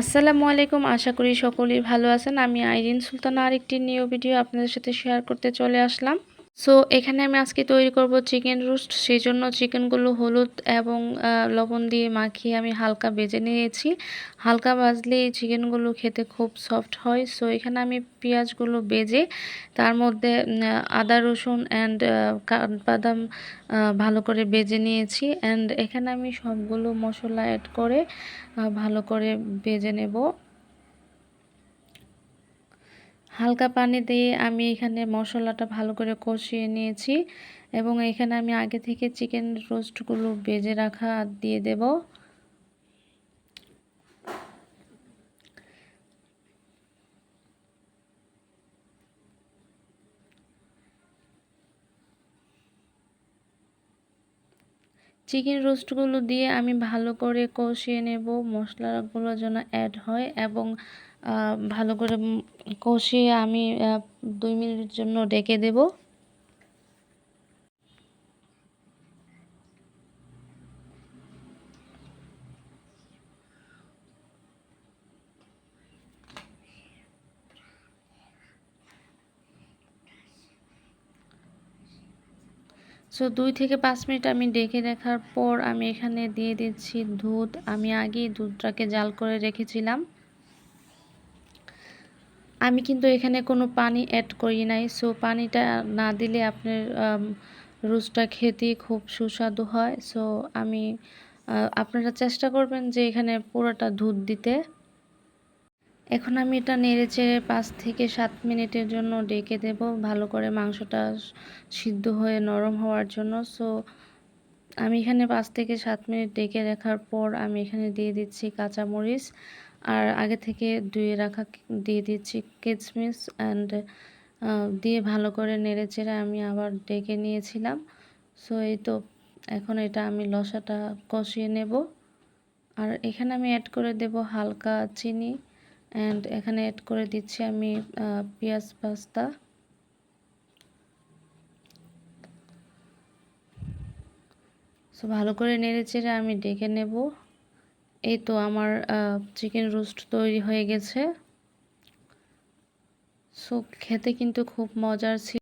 আসসালামু আলাইকুম। আশা করি সকলেই ভালো আছেন। আমি আইরিন সুলতানা আরেকটি নিউ ভিডিও আপনাদের সাথে শেয়ার করতে চলে আসলাম। সো এখানে আমি আজকে তৈরি করব চিকেন রোস্ট সেই জন্য চিকেনগুলো হলুদ এবং লবণ দিয়ে মাখিয়ে আমি হালকা ভেজে নিয়েছি। হালকা ভাজলে এই চিকেনগুলো খেতে খুব সফট হয়। সো এখানে আমি পেঁয়াজগুলো বেজে তার মধ্যে আদা রসুন অ্যান্ড বাদাম আহ, ভালো করে বেজে নিয়েছি। অ্যান্ড এখানে আমি সবগুলো মশলা অ্যাড করে ভালো করে বেজে নেব। হালকা পানি দিয়ে আমি এখানে মশলাটা ভালো করে কষিয়ে নিয়েছি এবং এখানে আমি আগে থেকে চিকেন রোস্টগুলো বেজে রাখা দিয়ে দেব। চিকেন রোস্টগুলো দিয়ে আমি ভালো করে কষিয়ে নেব। মশলাগুলো যেন অ্যাড হয় এবং ভালো করে কষিয়ে আমি দুই মিনিটের জন্য ডেকে দেব। সো দুই থেকে পাঁচ মিনিট আমি ডেকে রাখার পর আমি এখানে দিয়ে দিচ্ছি দুধ। আমি আগেই দুধটাকে জাল করে রেখেছিলাম। আমি কিন্তু এখানে কোনো পানি অ্যাড করি নাই। সো পানিটা না দিলে আপনার রোস্টটা খেতে খুব সুস্বাদু হয়। সো আমি আপনারা চেষ্টা করবেন যে এখানে পুরোটা দুধ দিতে। এখন আমি এটা নেড়ে চেড়ে পাঁচ থেকে সাত মিনিটের জন্য ডেকে দেব। ভালো করে মাংসটা সিদ্ধ হয়ে নরম হওয়ার জন্য। সো আমি এখানে পাঁচ থেকে সাত মিনিট ডেকে রাখার পর আমি এখানে দিয়ে দিচ্ছি কাঁচামরিচ। আর আগে থেকে ধুয়ে রাখা দিয়ে দিচ্ছি কিচমিচ অ্যান্ড দিয়ে ভালো করে নেড়ে চেড়ে আমি আবার ডেকে নিয়েছিলাম। সো এই তো এখন এটা আমি লসাটা কষিয়ে নেব। আর এখানে আমি অ্যাড করে দেব হালকা চিনি। অ্যান্ড এখানে অ্যাড করে দিচ্ছি আমি পেঁয়াজ পাস্তা। সো ভালো করে নেড়ে চেড়ে আমি ডেকে নেব। এই তো আমার চিকেন রোস্ট তৈরি হয়ে গেছে। সো খেতে কিন্তু খুব মজার ছিল।